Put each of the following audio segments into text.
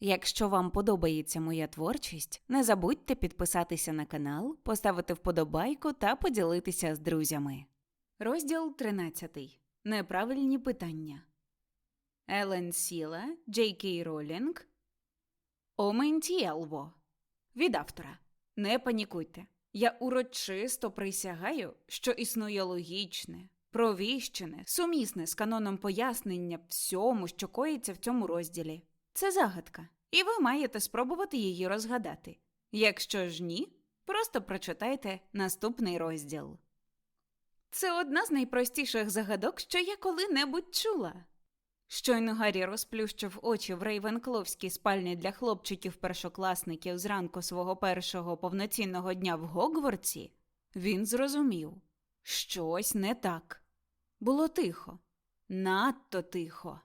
Якщо вам подобається моя творчість, не забудьте підписатися на канал, поставити вподобайку та поділитися з друзями. Розділ 13. Неправильні питання. Елен Сіла, Джей Кей Ролінг. Оментіелво. Від автора. Не панікуйте. Я урочисто присягаю, що існує логічне, провіщене, сумісне з каноном пояснення всьому, що коїться в цьому розділі. Це загадка, і ви маєте спробувати її розгадати. Якщо ж ні, просто прочитайте наступний розділ. Це одна з найпростіших загадок, що я коли-небудь чула. Щойно Гаррі розплющив очі в Рейвенкловській спальні для хлопчиків-першокласників зранку свого першого повноцінного дня в Гогвартсі, він зрозумів щось не так. Було тихо, надто тихо.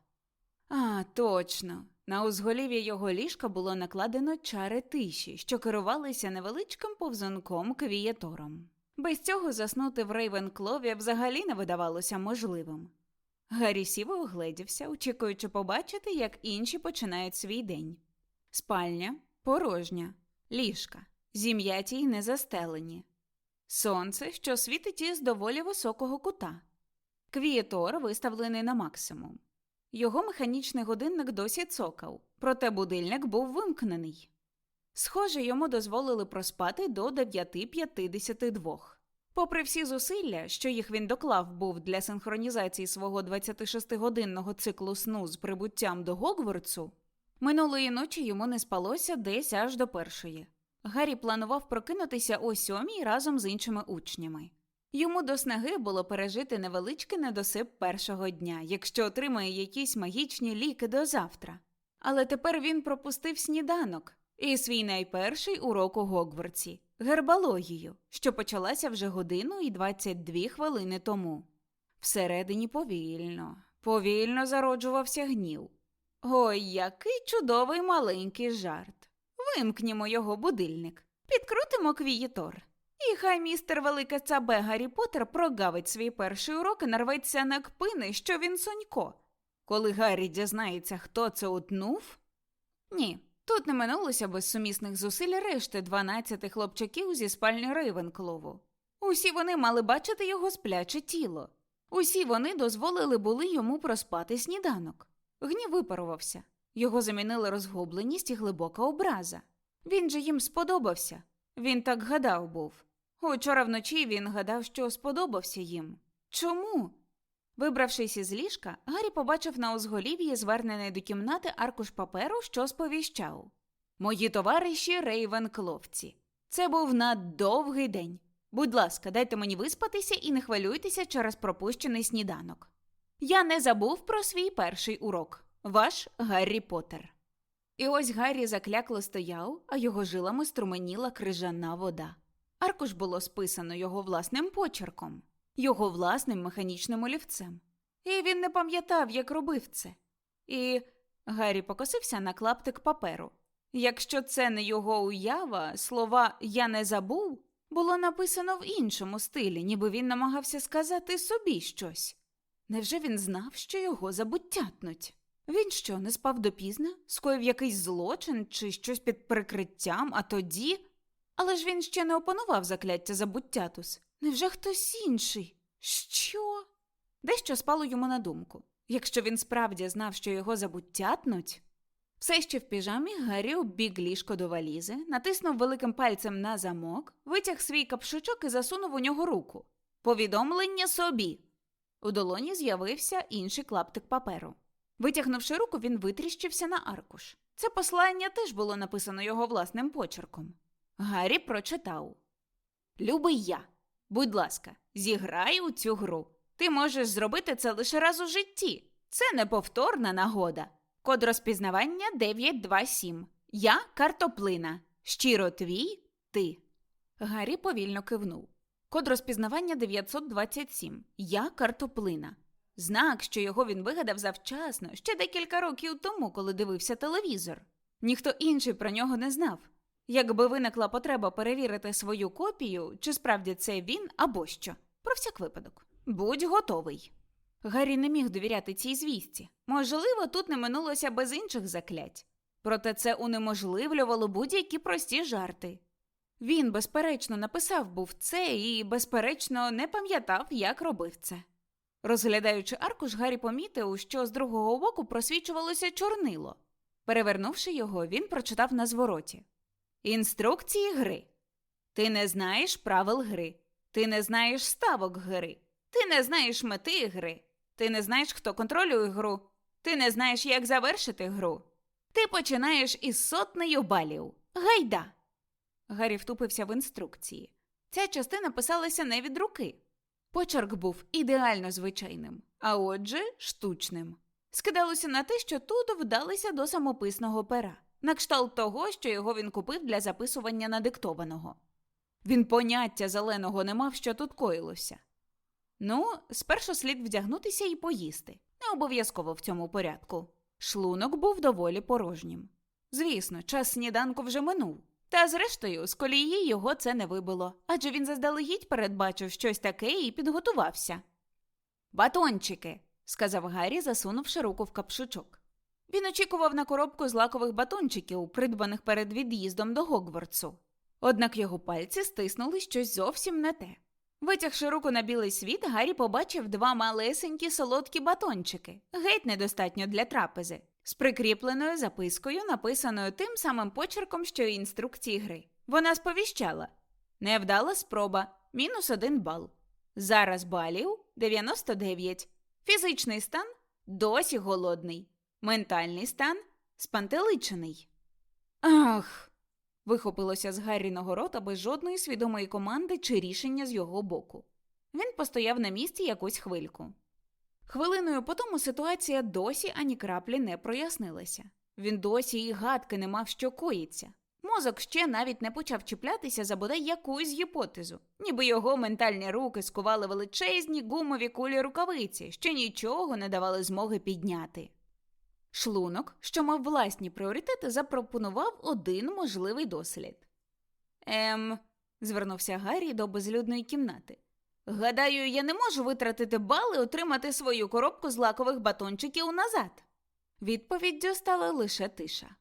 А, точно. На узголів'я його ліжка було накладено чари тиші, що керувалися невеличким повзунком квієтором. Без цього заснути в Рейвенклові взагалі не видавалося можливим. Гаррі сів і огледівся, очікуючи побачити, як інші починають свій день. Спальня порожня, ліжка, зім'яті й не застелені. Сонце, що світить із доволі високого кута. Квієтор виставлений на максимум. Його механічний годинник досі цокав, проте будильник був вимкнений. Схоже, йому дозволили проспати до 9.52. Попри всі зусилля, що їх він доклав був для синхронізації свого 26-годинного циклу сну з прибуттям до Гогвартсу, минулої ночі йому не спалося десь аж до першої. Гаррі планував прокинутися о сьомій разом з іншими учнями. Йому до снаги було пережити невеличкий недосип першого дня, якщо отримає якісь магічні ліки до завтра. Але тепер він пропустив сніданок і свій найперший урок у Гогвартсі гербалогію, що почалася вже годину і 22 хвилини тому. Всередині повільно, повільно зароджувався гнів. Ой, який чудовий маленький жарт. Вимкнімо його будильник, підкрутимо квієтор. І хай містер Велике Цабе Гаррі Поттер прогавить свій перший урок і нарветься на кпини, що він сонько. Коли Гаррі дізнається, хто це утнув? Ні, тут не минулося без сумісних зусиль решти 12 хлопчаків зі спальні Рейвенклову. Усі вони мали бачити його спляче тіло. Усі вони дозволили були йому проспати сніданок. Гнів випарувався. Його замінили розгубленість і глибока образа. Він же їм сподобався. Він так гадав був. Учора вночі він гадав, що сподобався їм. Чому? Вибравшись із ліжка, Гаррі побачив на узголів'ї звернений до кімнати аркуш паперу, що сповіщав Мої товариші Рейвенкловці. Це був наддовгий день. Будь ласка, дайте мені виспатися і не хвилюйтеся через пропущений сніданок. Я не забув про свій перший урок. Ваш Гаррі Поттер. І ось Гаррі заклякло стояв, а його жилами струменіла крижана вода. Аркуш було списано його власним почерком, його власним механічним олівцем. І він не пам'ятав, як робив це. І Гаррі покосився на клаптик паперу. Якщо це не його уява, слова Я не забув було написано в іншому стилі, ніби він намагався сказати собі щось. Невже він знав, що його забуттятнуть? Він що, не спав допізно, скоїв якийсь злочин чи щось під прикриттям, а тоді. Але ж він ще не опанував закляття забуттятус. Невже хтось інший? Що? Дещо спало йому на думку. Якщо він справді знав, що його забуттятнуть. Все ще в піжамі Гаррі оббіг ліжко до валізи, натиснув великим пальцем на замок, витяг свій капшучок і засунув у нього руку. Повідомлення собі. У долоні з'явився інший клаптик паперу. Витягнувши руку, він витріщився на аркуш. Це послання теж було написано його власним почерком. Гаррі прочитав Любий я, будь ласка, зіграй у цю гру. Ти можеш зробити це лише раз у житті. Це неповторна нагода. Код розпізнавання 927. Я картоплина. Щиро твій ти. Гаррі повільно кивнув. Код розпізнавання 927. Я картоплина. Знак, що його він вигадав завчасно, ще декілька років тому, коли дивився телевізор. Ніхто інший про нього не знав. Якби виникла потреба перевірити свою копію, чи справді це він або що, про всяк випадок. Будь готовий. Гаррі не міг довіряти цій звісті. Можливо, тут не минулося без інших заклять. Проте це унеможливлювало будь-які прості жарти. Він, безперечно, написав був це і, безперечно, не пам'ятав, як робив це. Розглядаючи аркуш, Гаррі помітив, що з другого боку просвічувалося чорнило. Перевернувши його, він прочитав на звороті Інструкції гри. Ти не знаєш правил гри. Ти не знаєш ставок гри. Ти не знаєш мети гри. Ти не знаєш, хто контролює гру. Ти не знаєш, як завершити гру. Ти починаєш із сотнею балів. Гайда. Гаррі втупився в інструкції. Ця частина писалася не від руки. Почерк був ідеально звичайним, а отже, штучним. Скидалося на те, що тут вдалися до самописного пера, на кшталт того, що його він купив для записування надиктованого. Він поняття зеленого не мав, що тут коїлося. Ну, спершу слід вдягнутися і поїсти, не обов'язково в цьому порядку. Шлунок був доволі порожнім. Звісно, час сніданку вже минув. Та зрештою, з колії його це не вибило, адже він заздалегідь передбачив щось таке і підготувався. Батончики, сказав Гаррі, засунувши руку в капшучок. Він очікував на коробку з лакових батончиків, придбаних перед від'їздом до Гогвартсу. Однак його пальці стиснули щось зовсім не те. Витягши руку на білий світ, Гаррі побачив два малесенькі солодкі батончики, геть недостатньо для трапези, з прикріпленою запискою, написаною тим самим почерком, що й інструкції гри. Вона сповіщала невдала спроба, мінус один бал. Зараз балів 99. Фізичний стан досі голодний. Ментальний стан спантеличений. Ах. вихопилося з Гарріного рота без жодної свідомої команди чи рішення з його боку. Він постояв на місці якусь хвильку. Хвилиною по тому ситуація досі ані краплі не прояснилася. Він досі і гадки не мав, що коїться. Мозок ще навіть не почав чіплятися за бодай якусь гіпотезу, ніби його ментальні руки скували величезні гумові кулі рукавиці, що нічого не давали змоги підняти. Шлунок, що мав власні пріоритети, запропонував один можливий дослід. Ем, звернувся Гаррі до безлюдної кімнати. Гадаю, я не можу витратити бали отримати свою коробку з лакових батончиків назад. Відповіддю стала лише тиша.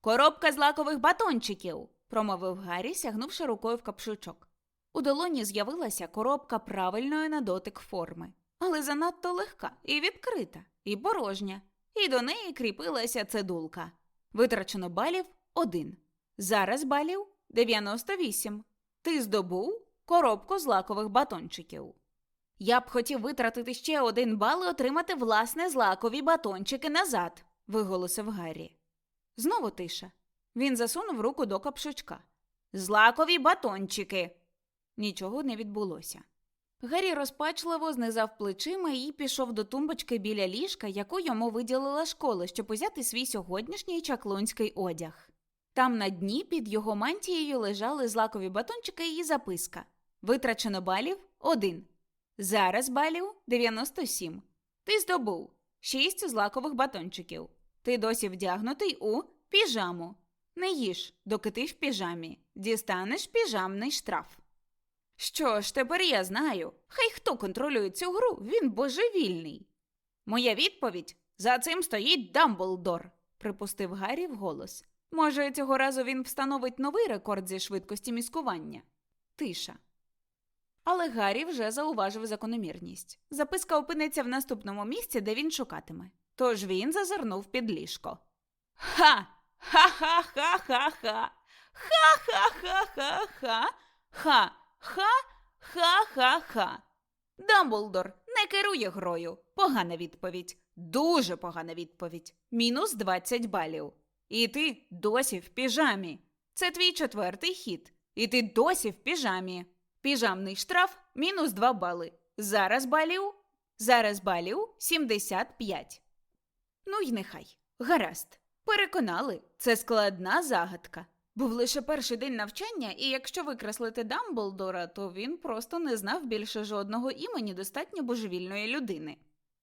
Коробка з лакових батончиків, промовив Гаррі, сягнувши рукою в капшучок. У долоні з'явилася коробка правильної на дотик форми, але занадто легка і відкрита, і порожня, і до неї кріпилася цедулка. Витрачено балів один. Зараз балів 98. Ти здобув коробку з лакових батончиків. Я б хотів витратити ще один бал і отримати власне злакові батончики назад, виголосив Гаррі. Знову тиша. Він засунув руку до капшучка. Злакові батончики. Нічого не відбулося. Гаррі розпачливо знизав плечима і пішов до тумбочки біля ліжка, яку йому виділила школа, щоб узяти свій сьогоднішній чаклунський одяг. Там на дні під його мантією лежали злакові батончики і записка. Витрачено балів один. Зараз балів 97. Ти здобув 6 злакових батончиків. Ти досі вдягнутий у піжаму. Не їж, доки ти в піжамі. Дістанеш піжамний штраф. Що ж, тепер я знаю. Хай хто контролює цю гру, він божевільний. Моя відповідь за цим стоїть Дамблдор, припустив Гаррі вголос. Може, цього разу він встановить новий рекорд зі швидкості міскування. Тиша. Але Гаррі вже зауважив закономірність. Записка опиниться в наступному місці, де він шукатиме. Тож він зазирнув під ліжко. Ха! Ха-ха-ха-ха-ха! Ха-ха-ха-ха-ха! Ха-ха-ха-ха-ха! Дамблдор не керує грою. Погана відповідь. Дуже погана відповідь. Мінус 20 балів. І ти досі в піжамі. Це твій четвертий хід. І ти досі в піжамі. Піжамний штраф мінус 2 бали. Зараз балів. Зараз балів 75. Ну й нехай. Гаразд. Переконали, це складна загадка. Був лише перший день навчання, і якщо викреслити Дамблдора, то він просто не знав більше жодного імені достатньо божевільної людини.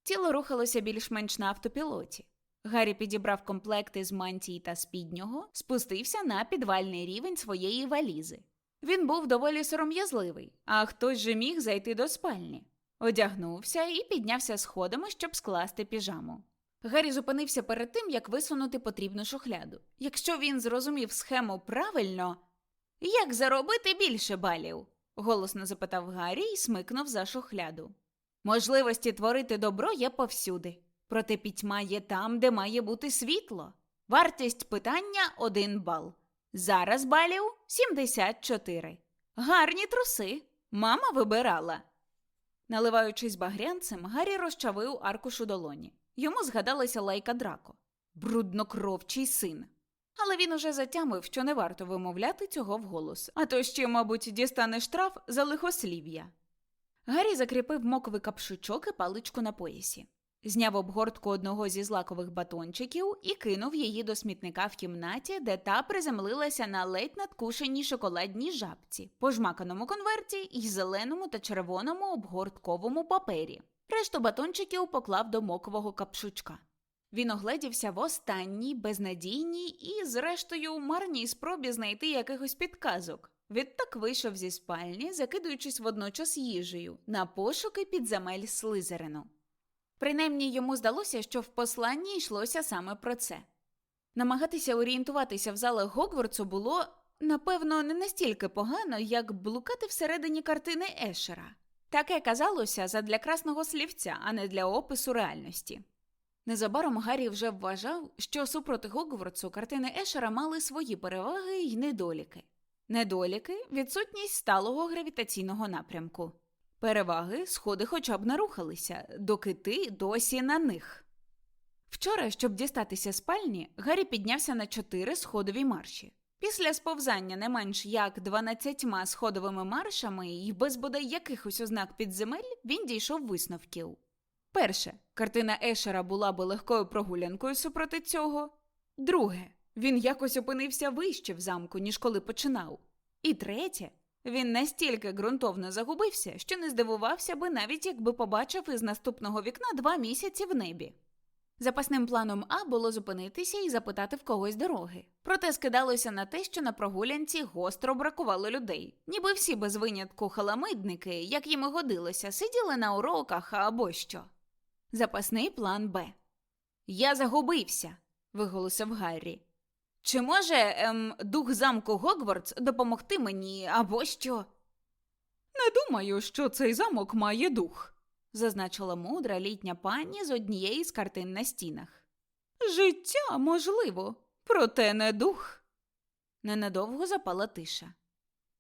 Тіло рухалося більш-менш на автопілоті. Гаррі підібрав комплекти з мантії та спіднього, спустився на підвальний рівень своєї валізи. Він був доволі сором'язливий, а хтось же міг зайти до спальні. Одягнувся і піднявся сходами, щоб скласти піжаму. Гаррі зупинився перед тим, як висунути потрібну шухляду. Якщо він зрозумів схему правильно, як заробити більше балів? голосно запитав Гаррі і смикнув за шухляду. Можливості творити добро є повсюди, проте пітьма є там, де має бути світло. Вартість питання 1 бал. Зараз балів 74. Гарні труси. Мама вибирала. Наливаючись багрянцем, Гаррі розчавив аркуш у долоні. Йому згадалася лайка Драко бруднокровчий син. Але він уже затямив, що не варто вимовляти цього вголос, а то ще, мабуть, дістане штраф за лихослів'я. Гаррі закріпив моковий капшучок і паличку на поясі, зняв обгортку одного зі злакових батончиків і кинув її до смітника в кімнаті, де та приземлилася на ледь надкушеній шоколадній жабці, пожмаканому конверті і зеленому та червоному обгортковому папері. Решту батончиків поклав до мокового капшучка. Він огледівся в останній, безнадійній і, зрештою, марній спробі знайти якихось підказок. Відтак вийшов зі спальні, закидуючись водночас їжею, на пошуки підземель Слизерину. Принаймні йому здалося, що в посланні йшлося саме про це. Намагатися орієнтуватися в залах Гогвартсу було, напевно, не настільки погано, як блукати всередині картини Ешера. Таке казалося задля красного слівця, а не для опису реальності. Незабаром Гаррі вже вважав, що супроти Гогвартсу картини Ешера мали свої переваги й недоліки. Недоліки відсутність сталого гравітаційного напрямку. Переваги сходи хоча б не рухалися, доки ти досі на них. Вчора, щоб дістатися спальні, Гаррі піднявся на чотири сходові марші. Після сповзання не менш як дванадцятьма сходовими маршами і без бодай якихось ознак підземель він дійшов висновків. Перше, картина Ешера була би легкою прогулянкою супроти цього. Друге, він якось опинився вище в замку, ніж коли починав. І третє, він настільки ґрунтовно загубився, що не здивувався би навіть якби побачив із наступного вікна два місяці в небі. Запасним планом А було зупинитися і запитати в когось дороги. Проте скидалося на те, що на прогулянці гостро бракувало людей, ніби всі без винятку халамидники, як їм і годилося, сиділи на уроках або що. Запасний план Б. Я загубився, виголосив Гаррі. Чи може ем, дух замку Гогвартс допомогти мені або що? Не думаю, що цей замок має дух, зазначила мудра літня пані з однієї з картин на стінах. Життя можливо, проте не дух. Ненадовго запала тиша.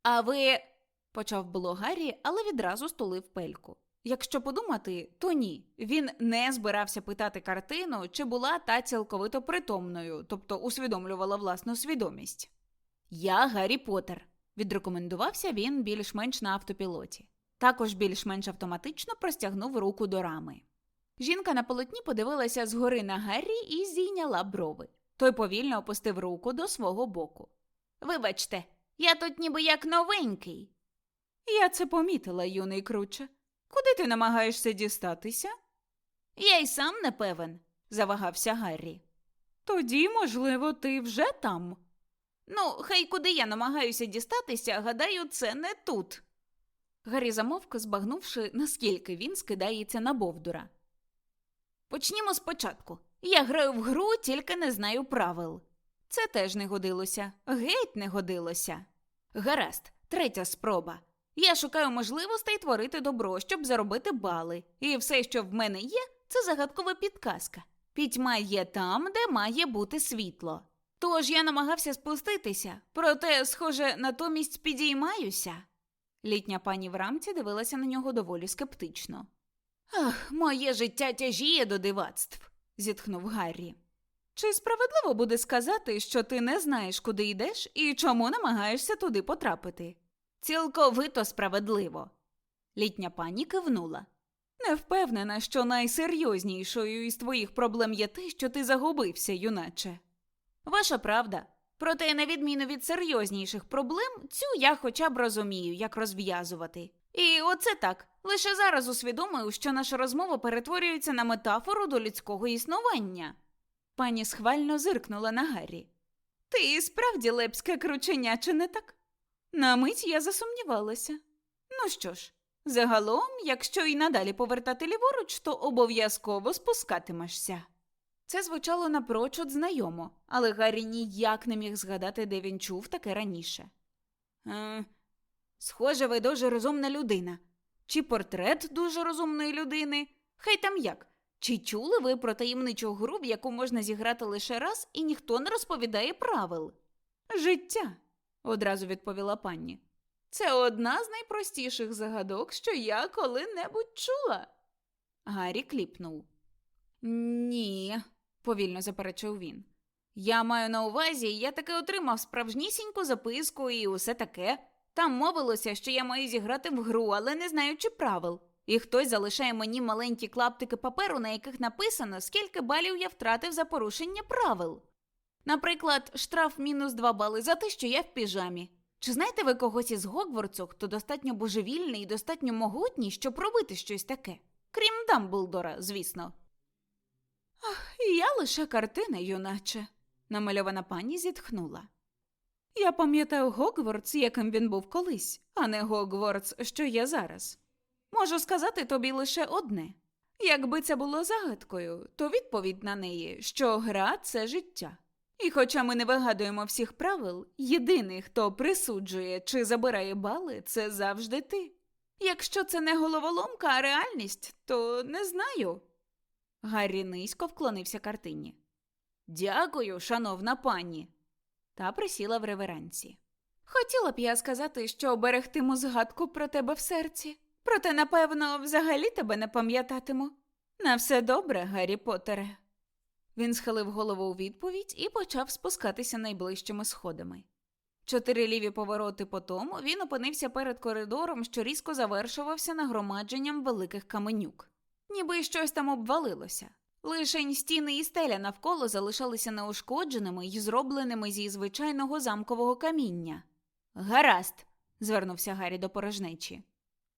А ви. почав було Гаррі, але відразу стулив пельку. Якщо подумати, то ні. Він не збирався питати картину, чи була та цілковито притомною, тобто усвідомлювала власну свідомість. Я Гаррі Поттер», – відрекомендувався він більш-менш на автопілоті. Також більш-менш автоматично простягнув руку до рами. Жінка на полотні подивилася згори на Гаррі і зійняла брови. Той повільно опустив руку до свого боку. Вибачте, я тут ніби як новенький. Я це помітила, юний круче. Куди ти намагаєшся дістатися? Я й сам не певен, завагався Гаррі. Тоді, можливо, ти вже там. Ну, хай куди я намагаюся дістатися, гадаю, це не тут. Гаррі замовк, збагнувши, наскільки він скидається на Бовдура. Почнімо спочатку. Я граю в гру, тільки не знаю правил. Це теж не годилося, геть не годилося. Гаразд, третя спроба. Я шукаю можливостей творити добро, щоб заробити бали. І все, що в мене є, це загадкова підказка. Пітьма є там, де має бути світло. Тож я намагався спуститися, проте, схоже, натомість підіймаюся. Літня пані в рамці дивилася на нього доволі скептично. Ах, моє життя тяжіє до дивацтв, зітхнув Гаррі. Чи справедливо буде сказати, що ти не знаєш, куди йдеш і чому намагаєшся туди потрапити? Цілковито справедливо. Літня пані кивнула. Не впевнена, що найсерйознішою із твоїх проблем є те, що ти загубився, юначе. Ваша правда, Проте, на відміну від серйозніших проблем, цю я хоча б розумію, як розв'язувати. І оце так. Лише зараз усвідомив, що наша розмова перетворюється на метафору до людського існування. Пані схвально зиркнула на Гаррі. Ти справді лепське крученя, чи не так? На мить я засумнівалася. Ну що ж, загалом, якщо і надалі повертати ліворуч, то обов'язково спускатимешся. Це звучало напрочуд знайомо, але Гаррі ніяк не міг згадати, де він чув таке раніше. Е, схоже, ви дуже розумна людина. Чи портрет дуже розумної людини? Хай там як. Чи чули ви про таємничу гру, в яку можна зіграти лише раз, і ніхто не розповідає правил? Життя, одразу відповіла пані. Це одна з найпростіших загадок, що я коли-небудь чула. Гаррі кліпнув. Ні, повільно заперечив він. Я маю на увазі, я таки отримав справжнісіньку записку і усе таке. Там мовилося, що я маю зіграти в гру, але не знаючи правил. І хтось залишає мені маленькі клаптики паперу, на яких написано, скільки балів я втратив за порушення правил. Наприклад, штраф мінус 2 бали за те, що я в піжамі. Чи знаєте ви когось із Гогвартсу, хто достатньо божевільний і достатньо могутній, щоб робити щось таке? Крім Дамблдора, звісно. Ах, я лише картина, юначе, намальована пані зітхнула. Я пам'ятаю Гогвартс, яким він був колись, а не Гогвартс, що є зараз. Можу сказати тобі лише одне. Якби це було загадкою, то відповідь на неї, що гра це життя. І хоча ми не вигадуємо всіх правил, єдиний, хто присуджує чи забирає бали, це завжди ти. Якщо це не головоломка, а реальність, то не знаю. Гаррі низько вклонився картині. Дякую, шановна пані. Та присіла в реверансі. Хотіла б я сказати, що берегтиму згадку про тебе в серці, проте, напевно, взагалі тебе не пам'ятатиму. На все добре, Гаррі Поттере. Він схилив голову у відповідь і почав спускатися найближчими сходами. Чотири ліві повороти по тому він опинився перед коридором, що різко завершувався нагромадженням великих каменюк. Ніби щось там обвалилося. Лишень стіни і стеля навколо залишалися неушкодженими й зробленими зі звичайного замкового каміння. Гаразд, звернувся Гаррі до порожнечі.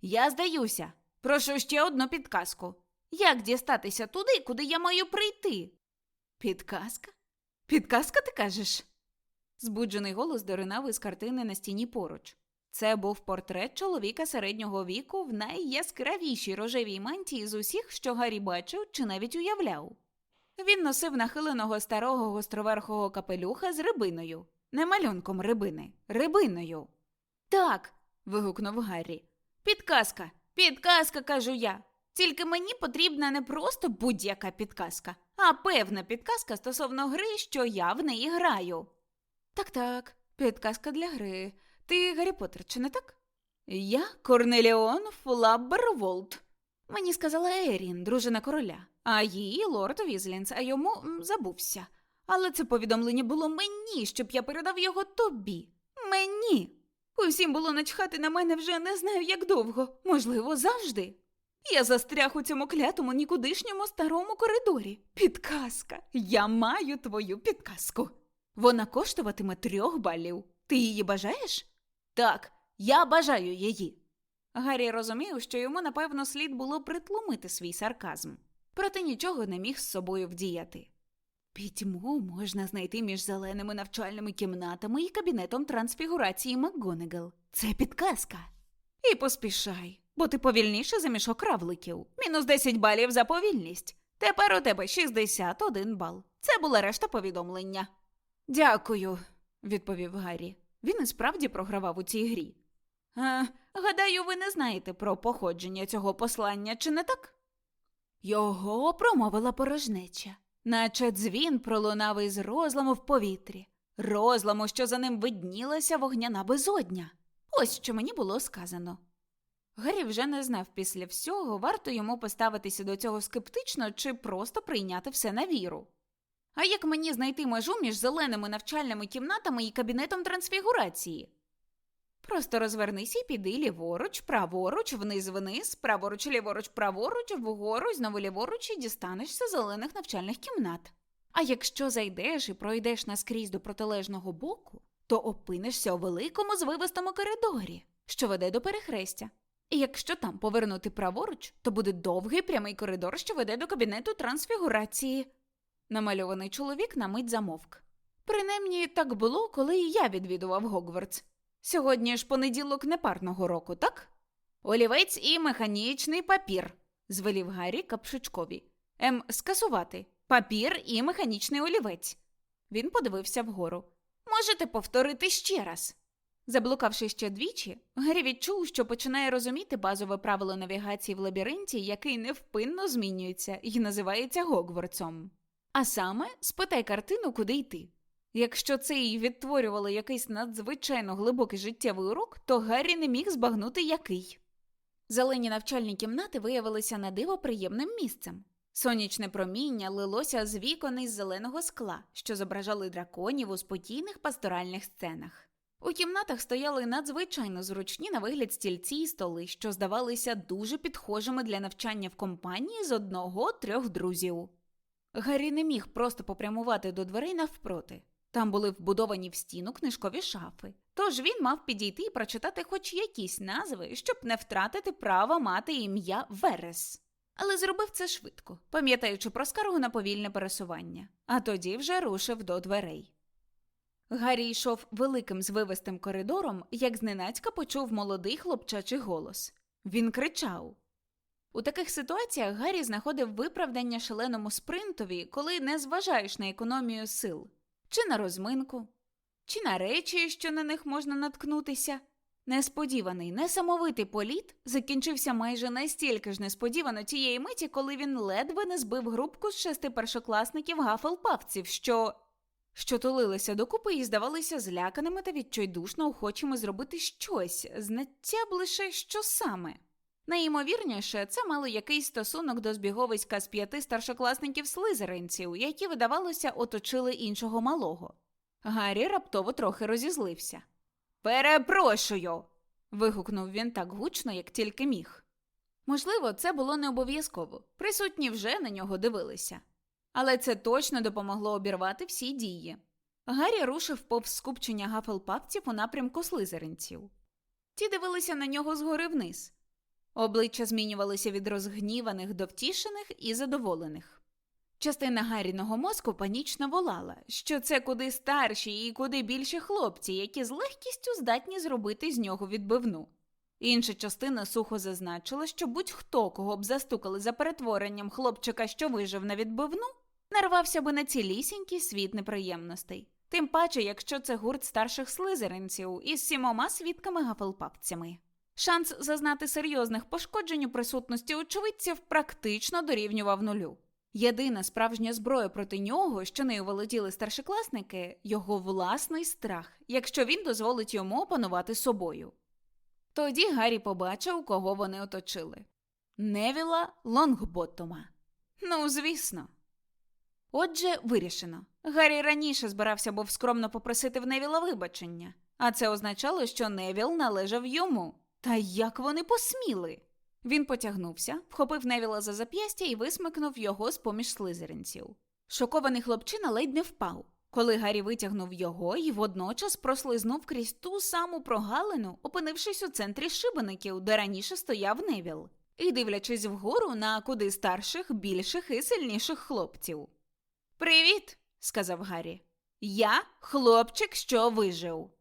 Я здаюся. Прошу ще одну підказку. Як дістатися туди, куди я маю прийти? Підказка? Підказка, ти кажеш? Збуджений голос доринав із картини на стіні поруч. Це був портрет чоловіка середнього віку в найяскравішій рожевій мантії з усіх, що Гаррі бачив чи навіть уявляв. Він носив нахиленого старого гостроверхого капелюха з рибиною, не малюнком рибини, рибиною. Так. вигукнув Гаррі. Підказка, підказка, кажу я. Тільки мені потрібна не просто будь-яка підказка, а певна підказка стосовно гри, що я в неї граю. Так, так, підказка для гри. Ти Гаррі Поттер, чи не так? Я Корнеліон Флабберволт. Мені сказала Ерін, дружина короля, а її лорд Візлінс, а йому забувся. Але це повідомлення було мені, щоб я передав його тобі. Мені. Усім було начхати на мене вже не знаю як довго, можливо, завжди. Я застряг у цьому клятому нікудишньому старому коридорі. Підказка. Я маю твою підказку. Вона коштуватиме трьох балів. Ти її бажаєш? Так, я бажаю її. Гаррі розумів, що йому, напевно, слід було притлумити свій сарказм, проте нічого не міг з собою вдіяти. Пітьму можна знайти між зеленими навчальними кімнатами і кабінетом трансфігурації МакГонегал. Це підказка. І поспішай, бо ти повільніше за мішок равликів. Мінус 10 балів за повільність. Тепер у тебе 61 бал. Це була решта повідомлення. Дякую, відповів Гаррі. Він і справді програвав у цій грі. Е, гадаю, ви не знаєте про походження цього послання, чи не так? Його промовила порожнеча, наче дзвін пролунав із розламу в повітрі, розламу, що за ним виднілася вогняна безодня. Ось що мені було сказано. Гаррі вже не знав після всього, варто йому поставитися до цього скептично чи просто прийняти все на віру. А як мені знайти межу між зеленими навчальними кімнатами і кабінетом трансфігурації? Просто розвернися і піди ліворуч, праворуч, вниз вниз, праворуч, ліворуч, праворуч, вгору, знову ліворуч і дістанешся зелених навчальних кімнат. А якщо зайдеш і пройдеш наскрізь до протилежного боку, то опинишся у великому звивистому коридорі, що веде до перехрестя. І якщо там повернути праворуч, то буде довгий прямий коридор, що веде до кабінету трансфігурації. Намальований чоловік на мить замовк. Принаймні так було, коли і я відвідував Гогвартс. Сьогодні ж понеділок непарного року, так? Олівець і механічний папір, звелів Гаррі Капшичкові. Ем, скасувати папір і механічний олівець. Він подивився вгору. Можете повторити ще раз. Заблукавши ще двічі, Гаррі відчув, що починає розуміти базове правило навігації в лабіринті, який невпинно змінюється і називається Гогвартсом. А саме спитай картину, куди йти. Якщо це їй відтворювало якийсь надзвичайно глибокий життєвий урок, то Гаррі не міг збагнути який. Зелені навчальні кімнати виявилися на диво приємним місцем. Сонячне проміння лилося з вікон із зеленого скла, що зображали драконів у спокійних пасторальних сценах. У кімнатах стояли надзвичайно зручні на вигляд стільці і столи, що здавалися дуже підхожими для навчання в компанії з одного трьох друзів. Гаррі не міг просто попрямувати до дверей навпроти. Там були вбудовані в стіну книжкові шафи. Тож він мав підійти і прочитати хоч якісь назви, щоб не втратити права мати ім'я Верес. Але зробив це швидко, пам'ятаючи про скаргу на повільне пересування, а тоді вже рушив до дверей. Гаррі йшов великим звивистим коридором, як зненацька почув молодий хлопчачий голос. Він кричав. У таких ситуаціях Гаррі знаходив виправдання шаленому спринтові, коли не зважаєш на економію сил, чи на розминку, чи на речі, що на них можна наткнутися. Несподіваний, несамовитий політ закінчився майже настільки ж несподівано тієї миті, коли він ледве не збив групку з шести першокласників гафелпавців, що що тулилися докупи і здавалися зляканими та відчайдушно охочими зробити щось, знаття б лише що саме. Найімовірніше, це мало якийсь стосунок до збіговиська з п'яти старшокласників слизеринців, які, видавалося, оточили іншого малого. Гаррі раптово трохи розізлився. Перепрошую. вигукнув він так гучно, як тільки міг. Можливо, це було не обов'язково, присутні вже на нього дивилися. Але це точно допомогло обірвати всі дії. Гаррі рушив повз скупчення гафелпавців у напрямку слизеринців. Ті дивилися на нього згори вниз. Обличчя змінювалися від розгніваних до втішених і задоволених. Частина Гарріного мозку панічно волала, що це куди старші і куди більші хлопці, які з легкістю здатні зробити з нього відбивну. Інша частина сухо зазначила, що будь-хто, кого б застукали за перетворенням хлопчика, що вижив на відбивну, нарвався би на цілісінький світ неприємностей. Тим паче, якщо це гурт старших слизеринців із сімома свідками гафелпапцями. Шанс зазнати серйозних пошкоджень у присутності очевидців практично дорівнював нулю. Єдина справжня зброя проти нього, що нею володіли старшокласники, його власний страх, якщо він дозволить йому опанувати собою. Тоді Гаррі побачив, кого вони оточили Невіла Лонгботтома. Ну, звісно. Отже, вирішено. Гаррі раніше збирався був скромно попросити в Невіла вибачення, а це означало, що Невіл належав йому. Та як вони посміли? Він потягнувся, вхопив Невіла за зап'ястя і висмикнув його з поміж слизеринців. Шокований хлопчина ледь не впав, коли Гаррі витягнув його і водночас прослизнув крізь ту саму прогалину, опинившись у центрі шибеників, де раніше стояв Невіл, і дивлячись вгору на куди старших, більших і сильніших хлопців. Привіт, сказав Гаррі. Я хлопчик, що вижив.